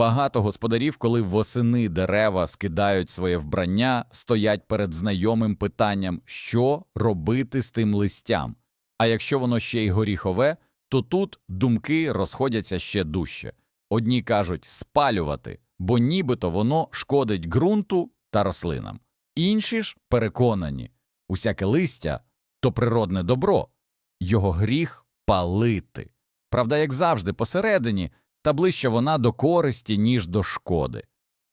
Багато господарів, коли восени дерева скидають своє вбрання, стоять перед знайомим питанням, що робити з тим листям. А якщо воно ще й горіхове, то тут думки розходяться ще дужче. Одні кажуть спалювати, бо нібито воно шкодить ґрунту та рослинам. Інші ж переконані, усяке листя то природне добро, його гріх палити. Правда, як завжди, посередині, та ближче вона до користі, ніж до шкоди.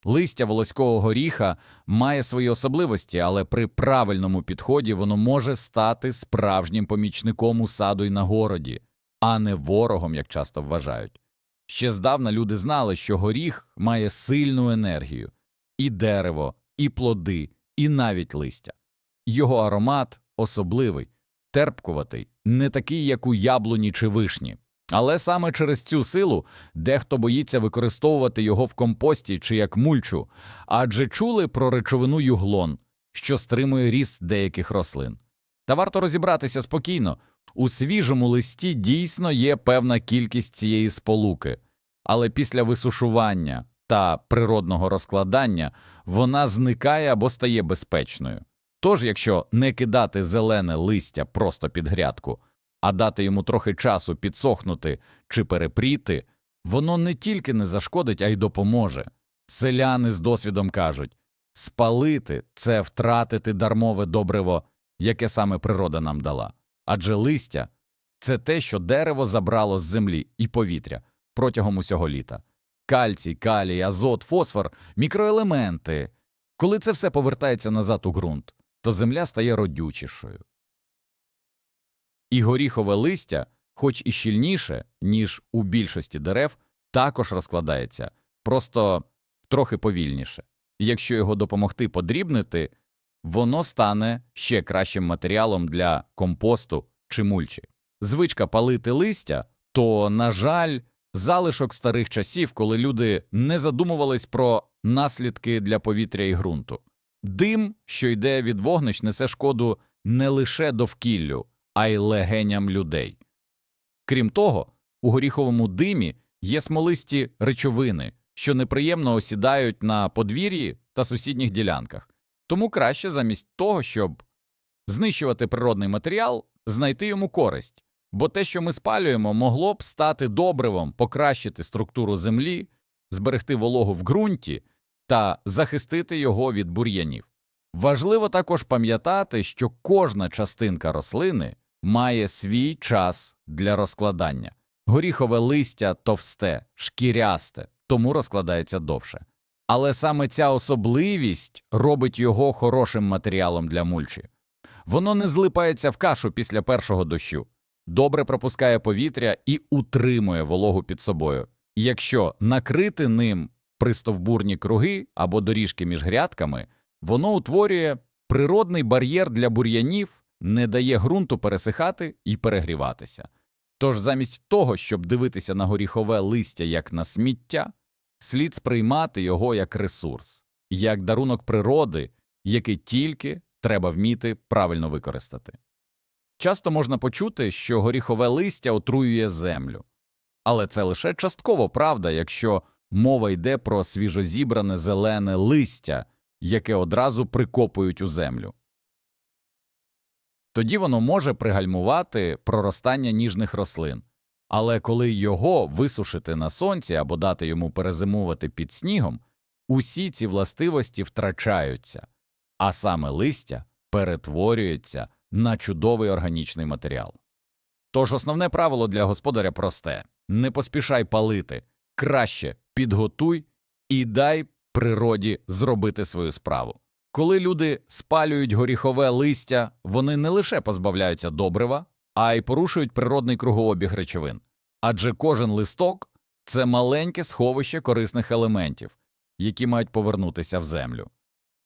Листя волоського горіха має свої особливості, але при правильному підході воно може стати справжнім помічником у саду й на городі, а не ворогом, як часто вважають. Ще здавна люди знали, що горіх має сильну енергію і дерево, і плоди, і навіть листя. Його аромат особливий, терпкуватий, не такий, як у яблуні чи вишні. Але саме через цю силу дехто боїться використовувати його в компості чи як мульчу, адже чули про речовину юглон, що стримує ріст деяких рослин. Та варто розібратися спокійно у свіжому листі дійсно є певна кількість цієї сполуки, але після висушування та природного розкладання вона зникає або стає безпечною. Тож, якщо не кидати зелене листя просто під грядку, а дати йому трохи часу підсохнути чи перепріти, воно не тільки не зашкодить, а й допоможе. Селяни з досвідом кажуть спалити це втратити дармове добриво, яке саме природа нам дала. Адже листя це те, що дерево забрало з землі і повітря протягом усього літа. Кальцій, калій, азот, фосфор, мікроелементи. Коли це все повертається назад у ґрунт, то земля стає родючішою. І горіхове листя, хоч і щільніше, ніж у більшості дерев, також розкладається, просто трохи повільніше. Якщо його допомогти подрібнити, воно стане ще кращим матеріалом для компосту чи мульчі. Звичка палити листя то, на жаль, залишок старих часів, коли люди не задумувались про наслідки для повітря і ґрунту. Дим, що йде від вогнищ, несе шкоду не лише довкіллю, а й легеням людей. Крім того, у горіховому димі є смолисті речовини, що неприємно осідають на подвір'ї та сусідніх ділянках. Тому краще замість того, щоб знищувати природний матеріал, знайти йому користь, бо те, що ми спалюємо, могло б стати добривом, покращити структуру землі, зберегти вологу в ґрунті та захистити його від бур'янів. Важливо також пам'ятати, що кожна частинка рослини має свій час для розкладання. Горіхове листя товсте, шкірясте, тому розкладається довше. Але саме ця особливість робить його хорошим матеріалом для мульчі. Воно не злипається в кашу після першого дощу, добре пропускає повітря і утримує вологу під собою. Якщо накрити ним пристовбурні круги або доріжки між грядками, воно утворює природний бар'єр для бур'янів, не дає ґрунту пересихати і перегріватися. Тож замість того, щоб дивитися на горіхове листя як на сміття, слід сприймати його як ресурс, як дарунок природи, який тільки треба вміти правильно використати. Часто можна почути, що горіхове листя отруює землю, але це лише частково правда, якщо мова йде про свіжозібране зелене листя, яке одразу прикопують у землю. Тоді воно може пригальмувати проростання ніжних рослин, але коли його висушити на сонці або дати йому перезимувати під снігом, усі ці властивості втрачаються, а саме листя перетворюється на чудовий органічний матеріал. Тож основне правило для господаря просте не поспішай палити, краще підготуй і дай природі зробити свою справу. Коли люди спалюють горіхове листя, вони не лише позбавляються добрива, а й порушують природний кругообіг речовин. Адже кожен листок це маленьке сховище корисних елементів, які мають повернутися в землю.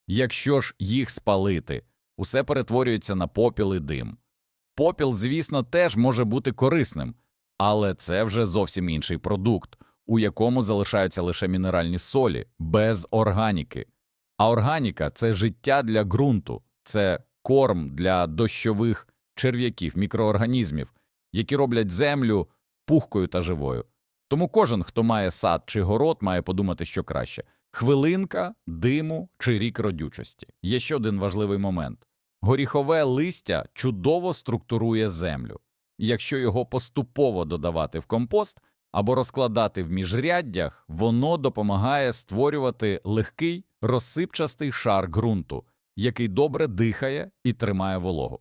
Якщо ж їх спалити, усе перетворюється на попіл і дим. Попіл, звісно, теж може бути корисним, але це вже зовсім інший продукт, у якому залишаються лише мінеральні солі, без органіки. А органіка це життя для ґрунту, це корм для дощових черв'яків, мікроорганізмів, які роблять землю пухкою та живою. Тому кожен, хто має сад чи город, має подумати, що краще хвилинка, диму чи рік родючості. Є ще один важливий момент: горіхове листя чудово структурує землю. Якщо його поступово додавати в компост або розкладати в міжряддях, воно допомагає створювати легкий розсипчастий шар ґрунту, який добре дихає і тримає вологу.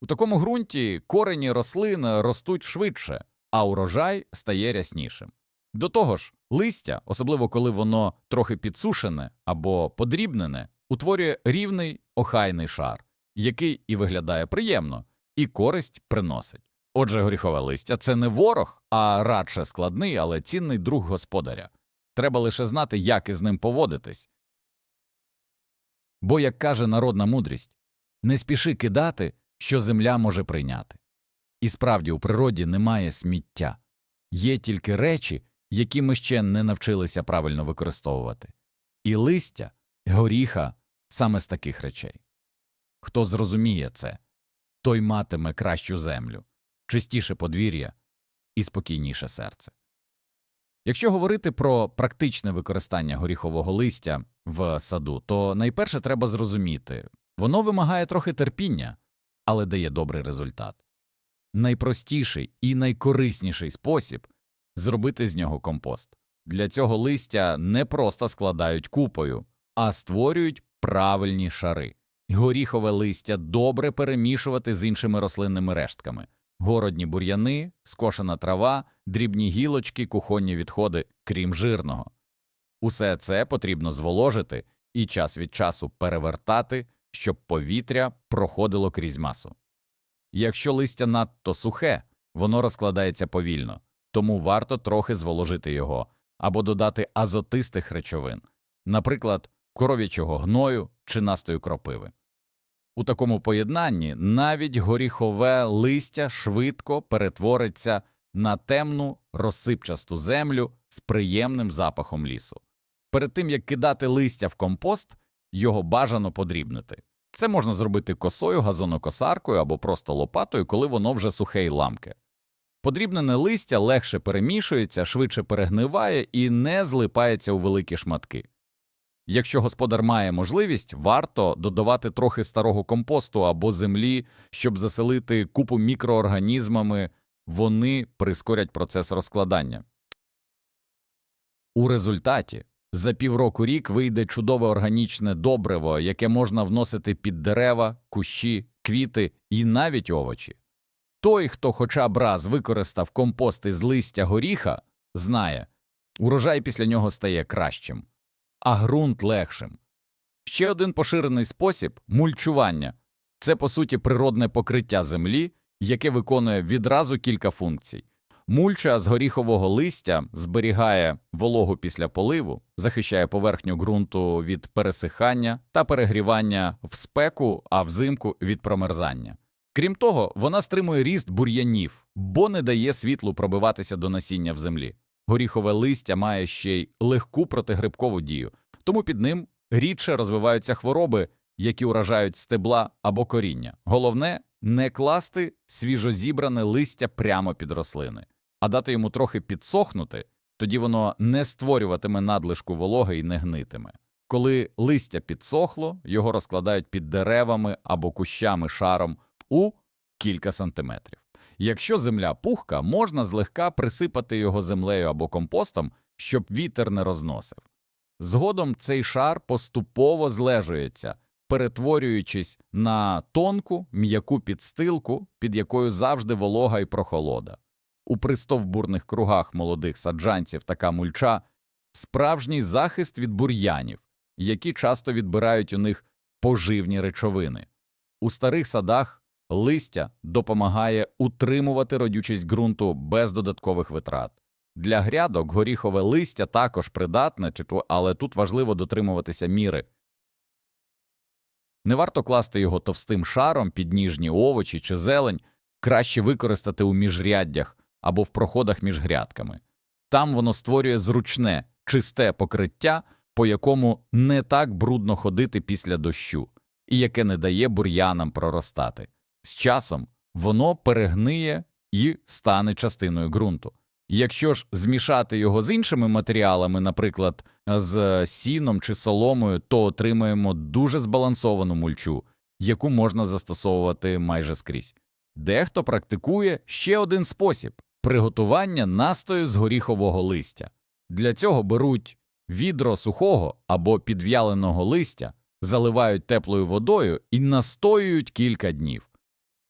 У такому ґрунті корені рослин ростуть швидше, а урожай стає ряснішим. До того ж, листя, особливо коли воно трохи підсушене або подрібнене, утворює рівний охайний шар, який і виглядає приємно, і користь приносить. Отже, горіхове листя це не ворог, а радше складний, але цінний друг господаря. Треба лише знати, як із ним поводитись. Бо, як каже народна мудрість, не спіши кидати, що земля може прийняти. І справді у природі немає сміття, є тільки речі, які ми ще не навчилися правильно використовувати, і листя, горіха саме з таких речей. Хто зрозуміє це, той матиме кращу землю, чистіше подвір'я і спокійніше серце. Якщо говорити про практичне використання горіхового листя в саду, то найперше треба зрозуміти воно вимагає трохи терпіння, але дає добрий результат. Найпростіший і найкорисніший спосіб зробити з нього компост. Для цього листя не просто складають купою, а створюють правильні шари. Горіхове листя добре перемішувати з іншими рослинними рештками городні бур'яни, скошена трава, дрібні гілочки, кухонні відходи, крім жирного. Усе це потрібно зволожити і час від часу перевертати, щоб повітря проходило крізь масу. Якщо листя надто сухе, воно розкладається повільно, тому варто трохи зволожити його або додати азотистих речовин, наприклад, коров'ячого гною чи настою кропиви. У такому поєднанні навіть горіхове листя швидко перетвориться на темну розсипчасту землю з приємним запахом лісу. Перед тим як кидати листя в компост, його бажано подрібнити. Це можна зробити косою, газонокосаркою або просто лопатою, коли воно вже сухе й ламке. Подрібнене листя легше перемішується, швидше перегниває і не злипається у великі шматки. Якщо господар має можливість, варто додавати трохи старого компосту або землі, щоб заселити купу мікроорганізмами, вони прискорять процес розкладання. У результаті за півроку рік вийде чудове органічне добриво, яке можна вносити під дерева, кущі, квіти і навіть овочі. Той, хто хоча б раз використав компост із листя горіха, знає, урожай після нього стає кращим а ґрунт легшим. Ще один поширений спосіб мульчування це, по суті, природне покриття землі, яке виконує відразу кілька функцій. Мульча з горіхового листя зберігає вологу після поливу, захищає поверхню ґрунту від пересихання та перегрівання в спеку, а взимку від промерзання. Крім того, вона стримує ріст бур'янів, бо не дає світлу пробиватися до насіння в землі. Горіхове листя має ще й легку протигрибкову дію, тому під ним рідше розвиваються хвороби, які уражають стебла або коріння. Головне не класти свіжозібране листя прямо під рослини, а дати йому трохи підсохнути, тоді воно не створюватиме надлишку вологи і не гнитиме. Коли листя підсохло, його розкладають під деревами або кущами шаром у кілька сантиметрів. Якщо земля пухка, можна злегка присипати його землею або компостом, щоб вітер не розносив. Згодом цей шар поступово злежується, перетворюючись на тонку м'яку підстилку, під якою завжди волога і прохолода. У пристовбурних кругах молодих саджанців така мульча справжній захист від бур'янів, які часто відбирають у них поживні речовини. У старих садах листя допомагає утримувати родючість ґрунту без додаткових витрат. Для грядок горіхове листя також придатне, але тут важливо дотримуватися міри. Не варто класти його товстим шаром під ніжні овочі чи зелень, краще використати у міжряддях або в проходах між грядками. Там воно створює зручне, чисте покриття, по якому не так брудно ходити після дощу, і яке не дає бур'янам проростати. З часом воно перегниє і стане частиною ґрунту. Якщо ж змішати його з іншими матеріалами, наприклад, з сіном чи соломою, то отримаємо дуже збалансовану мульчу, яку можна застосовувати майже скрізь. Дехто практикує ще один спосіб приготування настою з горіхового листя. Для цього беруть відро сухого або підв'яленого листя, заливають теплою водою і настоюють кілька днів.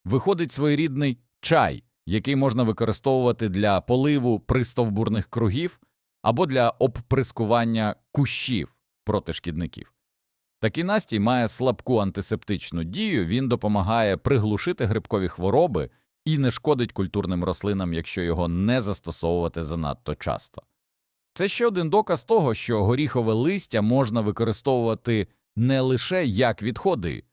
Виходить своєрідний чай, який можна використовувати для поливу пристовбурних кругів або для обприскування кущів проти шкідників. Такий настій має слабку антисептичну дію, він допомагає приглушити грибкові хвороби і не шкодить культурним рослинам, якщо його не застосовувати занадто часто. Це ще один доказ того, що горіхове листя можна використовувати не лише як відходи,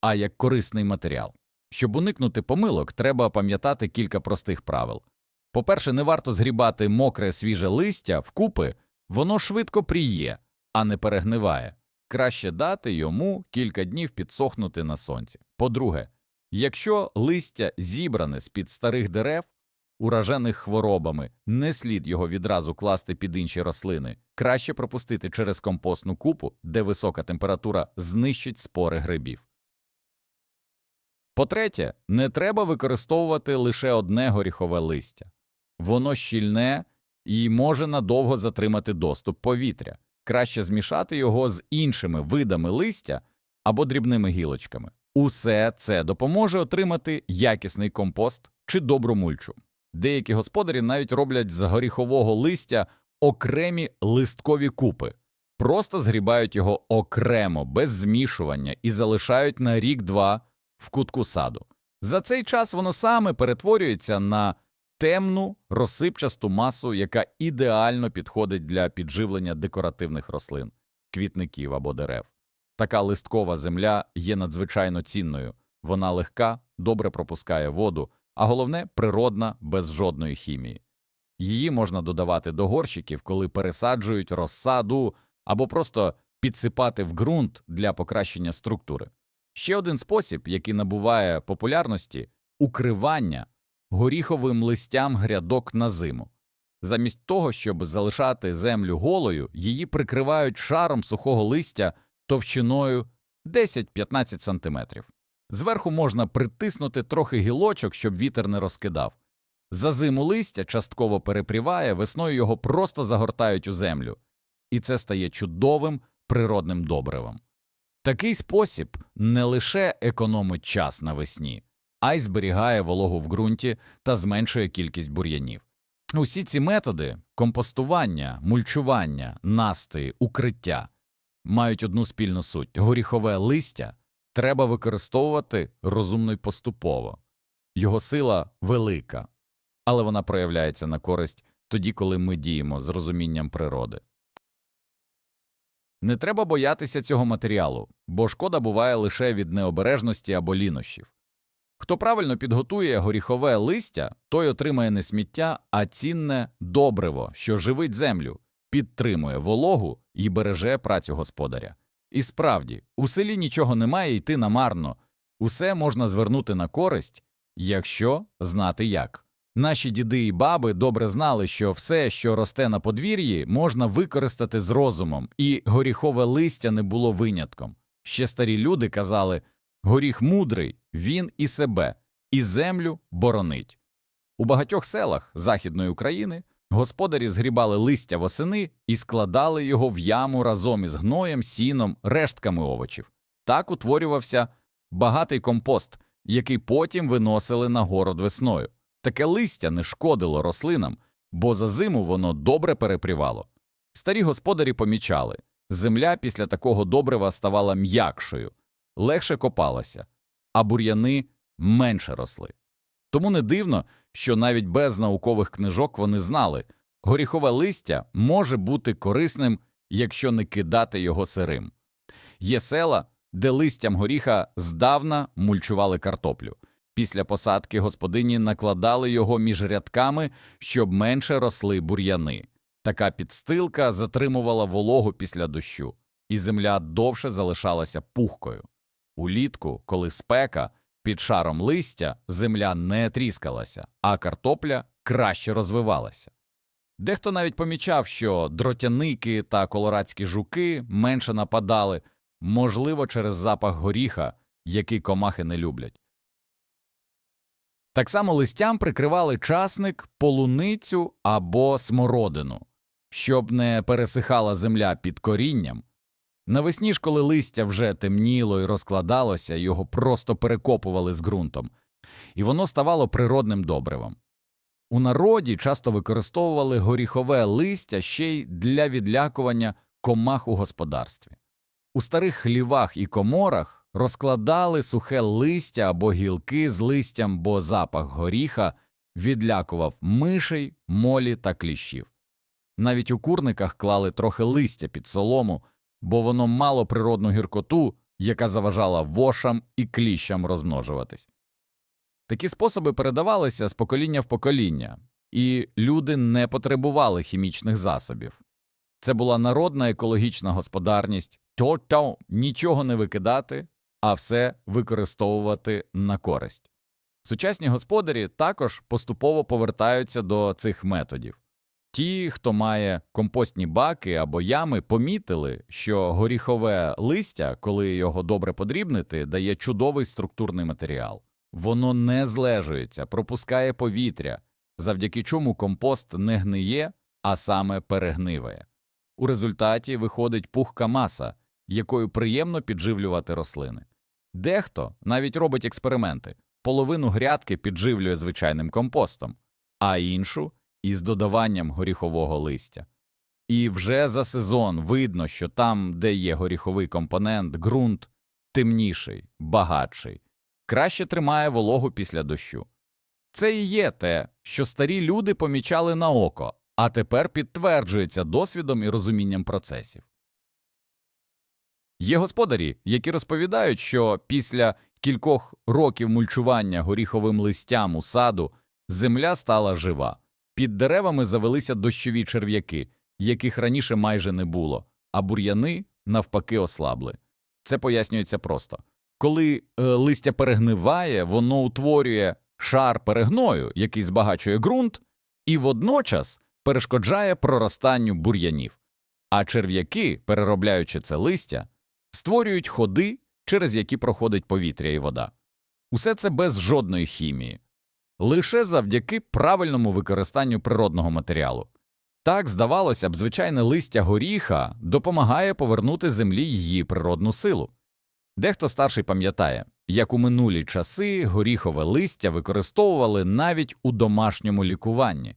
а як корисний матеріал. Щоб уникнути помилок, треба пам'ятати кілька простих правил. По-перше, не варто згрібати мокре свіже листя вкупи, воно швидко пріє, а не перегниває. Краще дати йому кілька днів підсохнути на сонці. По-друге, якщо листя зібране з-під старих дерев, уражених хворобами, не слід його відразу класти під інші рослини, краще пропустити через компостну купу, де висока температура знищить спори грибів. По-третє, не треба використовувати лише одне горіхове листя. Воно щільне і може надовго затримати доступ повітря. Краще змішати його з іншими видами листя або дрібними гілочками. Усе це допоможе отримати якісний компост чи добру мульчу. Деякі господарі навіть роблять з горіхового листя окремі листкові купи, просто згрібають його окремо, без змішування і залишають на рік-два в кутку саду. За цей час воно саме перетворюється на темну розсипчасту масу, яка ідеально підходить для підживлення декоративних рослин, квітників або дерев. Така листкова земля є надзвичайно цінною, вона легка, добре пропускає воду, а головне природна, без жодної хімії. Її можна додавати до горщиків, коли пересаджують розсаду або просто підсипати в ґрунт для покращення структури. Ще один спосіб, який набуває популярності укривання горіховим листям грядок на зиму. Замість того, щоб залишати землю голою, її прикривають шаром сухого листя товщиною 10-15 см. Зверху можна притиснути трохи гілочок, щоб вітер не розкидав. За зиму листя частково перепріває, весною його просто загортають у землю, і це стає чудовим природним добривом. Такий спосіб не лише економить час навесні, а й зберігає вологу в ґрунті та зменшує кількість бур'янів. Усі ці методи компостування, мульчування, настої, укриття мають одну спільну суть горіхове листя треба використовувати розумно й поступово. Його сила велика, але вона проявляється на користь тоді, коли ми діємо з розумінням природи. Не треба боятися цього матеріалу, бо шкода буває лише від необережності або лінощів. Хто правильно підготує горіхове листя, той отримає не сміття, а цінне добриво, що живить землю, підтримує вологу і береже працю господаря. І справді, у селі нічого немає йти намарно, усе можна звернути на користь, якщо знати як. Наші діди і баби добре знали, що все, що росте на подвір'ї, можна використати з розумом, і горіхове листя не було винятком. Ще старі люди казали горіх мудрий, він і себе, і землю боронить. У багатьох селах Західної України господарі згрібали листя восени і складали його в яму разом із гноєм, сіном, рештками овочів. Так утворювався багатий компост, який потім виносили на город весною. Таке листя не шкодило рослинам, бо за зиму воно добре перепрівало. Старі господарі помічали земля після такого добрива ставала м'якшою, легше копалася, а бур'яни менше росли. Тому не дивно, що навіть без наукових книжок вони знали, горіхове листя може бути корисним, якщо не кидати його сирим. Є села, де листям горіха здавна мульчували картоплю. Після посадки господині накладали його між рядками, щоб менше росли бур'яни. Така підстилка затримувала вологу після дощу, і земля довше залишалася пухкою. Улітку, коли спека, під шаром листя земля не тріскалася, а картопля краще розвивалася. Дехто навіть помічав, що дротяники та колорадські жуки менше нападали, можливо, через запах горіха, який комахи не люблять. Так само листям прикривали часник, полуницю або смородину, щоб не пересихала земля під корінням. Навесні ж, коли листя вже темніло і розкладалося, його просто перекопували з ґрунтом, і воно ставало природним добривом. У народі часто використовували горіхове листя ще й для відлякування комах у господарстві. У старих хлівах і коморах розкладали сухе листя або гілки з листям, бо запах горіха відлякував мишей, молі та кліщів. Навіть у курниках клали трохи листя під солому, бо воно мало природну гіркоту, яка заважала вошам і кліщам розмножуватись. Такі способи передавалися з покоління в покоління, і люди не потребували хімічних засобів. Це була народна екологічна господарність, то-то нічого не викидати, а все використовувати на користь. Сучасні господарі також поступово повертаються до цих методів. Ті, хто має компостні баки або ями, помітили, що горіхове листя, коли його добре подрібнити, дає чудовий структурний матеріал. Воно не злежується, пропускає повітря, завдяки чому компост не гниє, а саме перегниває. У результаті виходить пухка маса, якою приємно підживлювати рослини. Дехто навіть робить експерименти, половину грядки підживлює звичайним компостом, а іншу із додаванням горіхового листя. І вже за сезон видно, що там, де є горіховий компонент, ґрунт темніший, багатший, краще тримає вологу після дощу. Це і є те, що старі люди помічали на око, а тепер підтверджується досвідом і розумінням процесів. Є господарі, які розповідають, що після кількох років мульчування горіховим листям у саду земля стала жива. Під деревами завелися дощові черв'яки, яких раніше майже не було, а бур'яни навпаки ослабли. Це пояснюється просто. Коли е, листя перегниває, воно утворює шар перегною, який збагачує ґрунт, і водночас перешкоджає проростанню бур'янів. А черв'яки, переробляючи це листя, створюють ходи, через які проходить повітря і вода. Усе це без жодної хімії, лише завдяки правильному використанню природного матеріалу. Так, здавалося б, звичайне листя горіха допомагає повернути землі її природну силу. Дехто старший пам'ятає, як у минулі часи горіхове листя використовували навіть у домашньому лікуванні.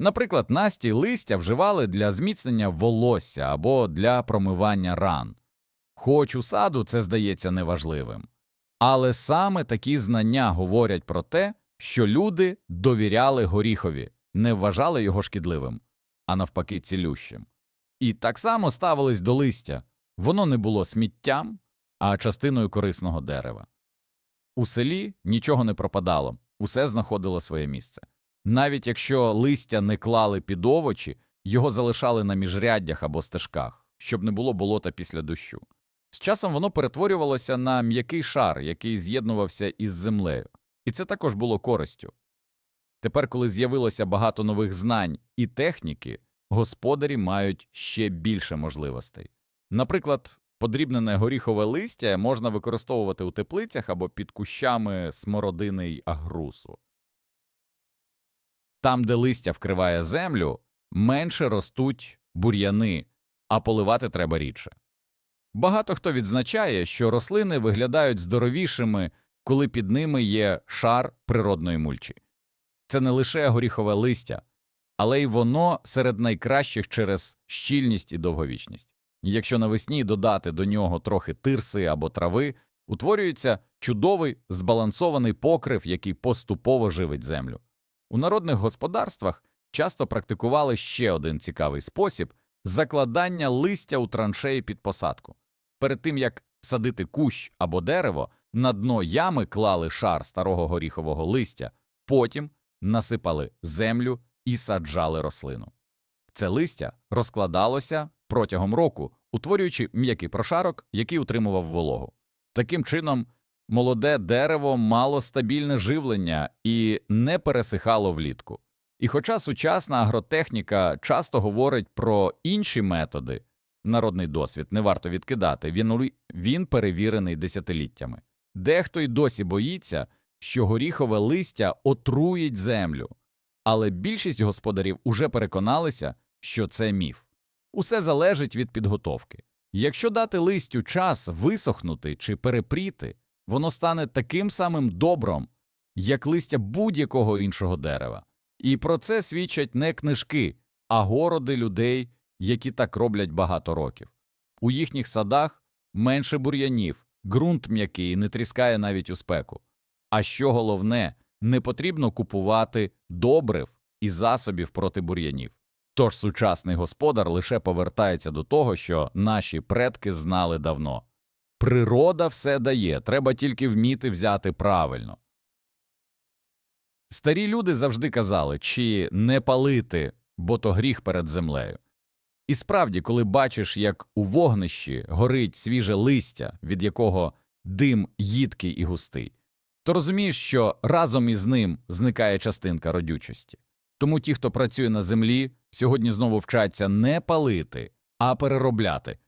Наприклад, настій листя вживали для зміцнення волосся або для промивання ран. Хоч у саду це здається неважливим. Але саме такі знання говорять про те, що люди довіряли горіхові, не вважали його шкідливим, а навпаки, цілющим. І так само ставились до листя воно не було сміттям, а частиною корисного дерева. У селі нічого не пропадало, усе знаходило своє місце. Навіть якщо листя не клали під овочі, його залишали на міжряддях або стежках, щоб не було болота після дощу. З часом воно перетворювалося на м'який шар, який з'єднувався із землею, і це також було користю. Тепер, коли з'явилося багато нових знань і техніки, господарі мають ще більше можливостей. Наприклад, подрібнене горіхове листя можна використовувати у теплицях або під кущами смородини й агрусу. Там, де листя вкриває землю, менше ростуть бур'яни, а поливати треба рідше. Багато хто відзначає, що рослини виглядають здоровішими, коли під ними є шар природної мульчі. Це не лише горіхове листя, але й воно серед найкращих через щільність і довговічність. Якщо навесні додати до нього трохи тирси або трави, утворюється чудовий збалансований покрив, який поступово живить землю. У народних господарствах часто практикували ще один цікавий спосіб закладання листя у траншеї під посадку. Перед тим як садити кущ або дерево, на дно ями клали шар старого горіхового листя, потім насипали землю і саджали рослину. Це листя розкладалося протягом року, утворюючи м'який прошарок, який утримував вологу. Таким чином, молоде дерево мало стабільне живлення і не пересихало влітку. І хоча сучасна агротехніка часто говорить про інші методи, народний досвід не варто відкидати, він, він перевірений десятиліттями. Дехто й досі боїться, що горіхове листя отруїть землю, але більшість господарів уже переконалися, що це міф. Усе залежить від підготовки. Якщо дати листю час висохнути чи перепріти, воно стане таким самим добром, як листя будь-якого іншого дерева. І про це свідчать не книжки, а городи людей, які так роблять багато років. У їхніх садах менше бур'янів, ґрунт м'який не тріскає навіть у спеку. А що головне, не потрібно купувати добрив і засобів проти бур'янів. Тож сучасний господар лише повертається до того, що наші предки знали давно. Природа все дає, треба тільки вміти взяти правильно. Старі люди завжди казали, чи не палити, бо то гріх перед землею. І справді, коли бачиш, як у вогнищі горить свіже листя, від якого дим їдкий і густий, то розумієш, що разом із ним зникає частинка родючості. Тому ті, хто працює на землі, сьогодні знову вчаться не палити, а переробляти.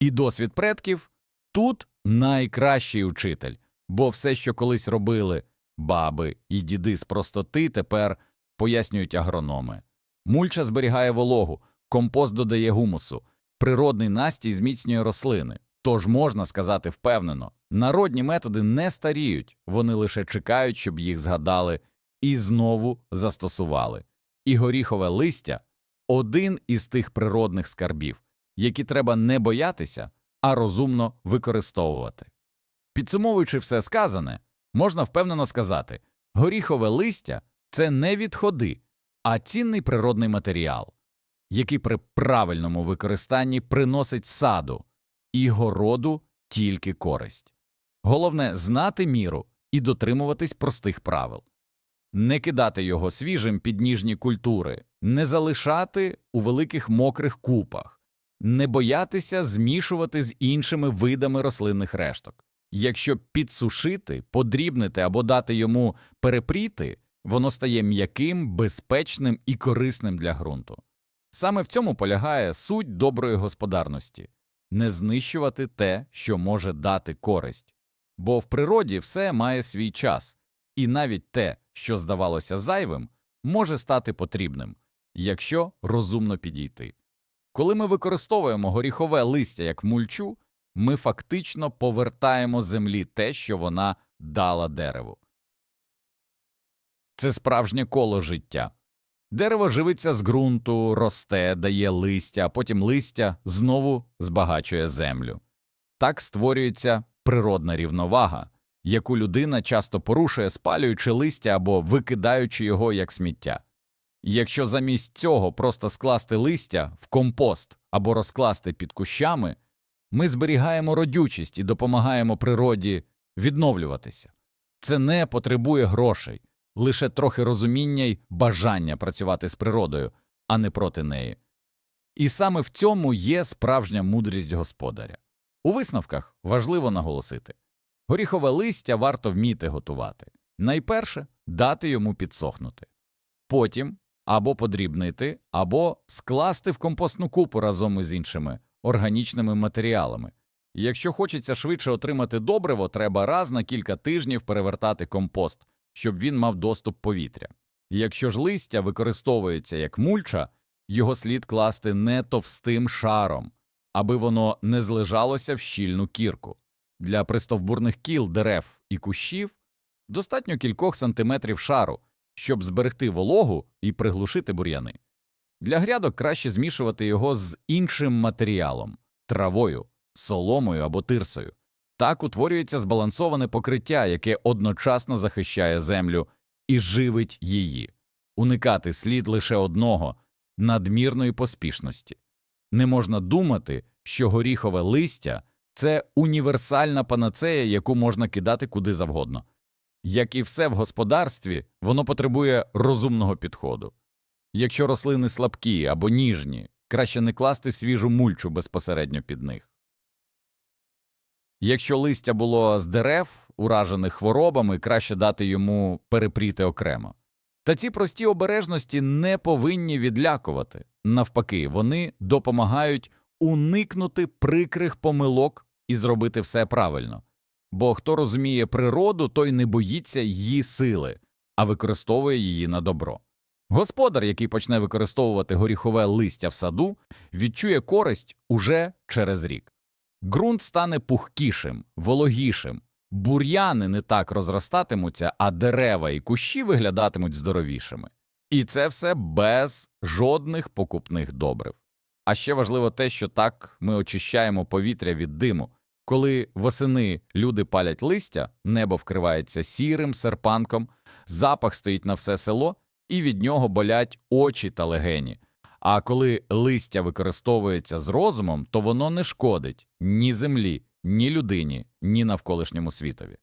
І досвід предків тут найкращий учитель, бо все, що колись робили баби і діди з простоти, тепер пояснюють агрономи. Мульча зберігає вологу, компост додає гумусу, природний настій зміцнює рослини. Тож можна сказати впевнено, народні методи не старіють, вони лише чекають, щоб їх згадали і знову застосували. І горіхове листя один із тих природних скарбів, які треба не боятися, а розумно використовувати. Підсумовуючи все сказане, можна впевнено сказати, горіхове листя це не відходи, а цінний природний матеріал, який при правильному використанні приносить саду і городу тільки користь. Головне знати міру і дотримуватись простих правил не кидати його свіжим під ніжні культури, не залишати у великих мокрих купах, не боятися змішувати з іншими видами рослинних решток. Якщо підсушити, подрібнити або дати йому перепріти, воно стає м'яким, безпечним і корисним для ґрунту. Саме в цьому полягає суть доброї господарності не знищувати те, що може дати користь. Бо в природі все має свій час, і навіть те, що здавалося зайвим, може стати потрібним, якщо розумно підійти. Коли ми використовуємо горіхове листя як мульчу, ми фактично повертаємо землі те, що вона дала дереву. Це справжнє коло життя. Дерево живиться з ґрунту, росте, дає листя, а потім листя знову збагачує землю. Так створюється природна рівновага, яку людина часто порушує, спалюючи листя або викидаючи його як сміття. Якщо замість цього просто скласти листя в компост або розкласти під кущами, ми зберігаємо родючість і допомагаємо природі відновлюватися. Це не потребує грошей, лише трохи розуміння й бажання працювати з природою, а не проти неї. І саме в цьому є справжня мудрість господаря. У висновках важливо наголосити горіхове листя варто вміти готувати. Найперше дати йому підсохнути, потім або подрібнити, або скласти в компостну купу разом із іншими органічними матеріалами. Якщо хочеться швидше отримати добриво, треба раз на кілька тижнів перевертати компост, щоб він мав доступ повітря. Якщо ж листя використовується як мульча, його слід класти не товстим шаром, аби воно не злежалося в щільну кірку. Для пристовбурних кіл, дерев і кущів достатньо кількох сантиметрів шару, щоб зберегти вологу і приглушити бур'яни. Для грядок краще змішувати його з іншим матеріалом травою, соломою або тирсою. Так утворюється збалансоване покриття, яке одночасно захищає землю і живить її. Уникати слід лише одного надмірної поспішності. Не можна думати, що горіхове листя це універсальна панацея, яку можна кидати куди завгодно. Як і все в господарстві, воно потребує розумного підходу. Якщо рослини слабкі або ніжні, краще не класти свіжу мульчу безпосередньо під них. Якщо листя було з дерев, уражених хворобами, краще дати йому перепріти окремо. Та ці прості обережності не повинні відлякувати. Навпаки, вони допомагають уникнути прикрих помилок і зробити все правильно. Бо хто розуміє природу, той не боїться її сили, а використовує її на добро. Господар, який почне використовувати горіхове листя в саду, відчує користь уже через рік. Ґрунт стане пухкішим, вологішим, бур'яни не так розростатимуться, а дерева і кущі виглядатимуть здоровішими. І це все без жодних покупних добрив. А ще важливо те, що так ми очищаємо повітря від диму. Коли восени люди палять листя, небо вкривається сірим серпанком, запах стоїть на все село, і від нього болять очі та легені. А коли листя використовується з розумом, то воно не шкодить ні землі, ні людині, ні навколишньому світові.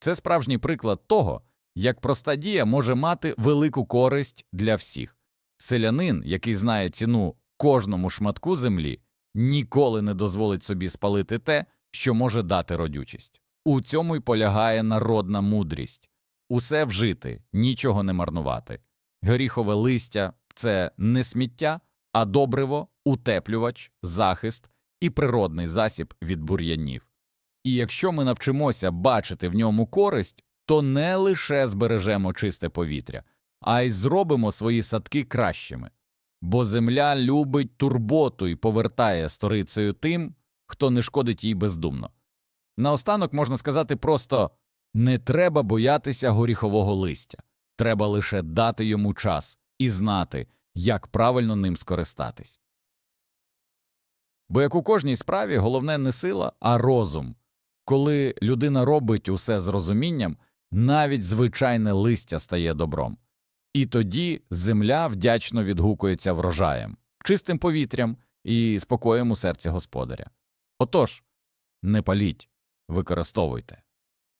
Це справжній приклад того, як проста дія може мати велику користь для всіх. Селянин, який знає ціну кожному шматку землі, ніколи не дозволить собі спалити те, що може дати родючість. У цьому й полягає народна мудрість усе вжити, нічого не марнувати. Горіхове листя це не сміття, а добриво, утеплювач, захист і природний засіб від бур'янів. І якщо ми навчимося бачити в ньому користь, то не лише збережемо чисте повітря, а й зробимо свої садки кращими. Бо земля любить турботу і повертає сторицею тим, хто не шкодить їй бездумно. Наостанок можна сказати просто не треба боятися горіхового листя, треба лише дати йому час і знати, як правильно ним скористатись. Бо як у кожній справі головне не сила, а розум. Коли людина робить усе з розумінням, навіть звичайне листя стає добром. І тоді земля вдячно відгукується врожаєм, чистим повітрям і спокоєм у серці господаря. Отож, не паліть, використовуйте.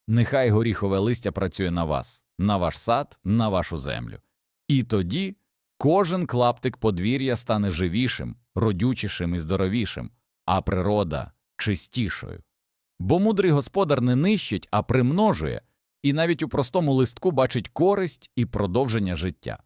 Нехай горіхове листя працює на вас, на ваш сад, на вашу землю. І тоді кожен клаптик подвір'я стане живішим, родючішим і здоровішим, а природа чистішою. Бо мудрий господар не нищить, а примножує, і навіть у простому листку бачить користь і продовження життя.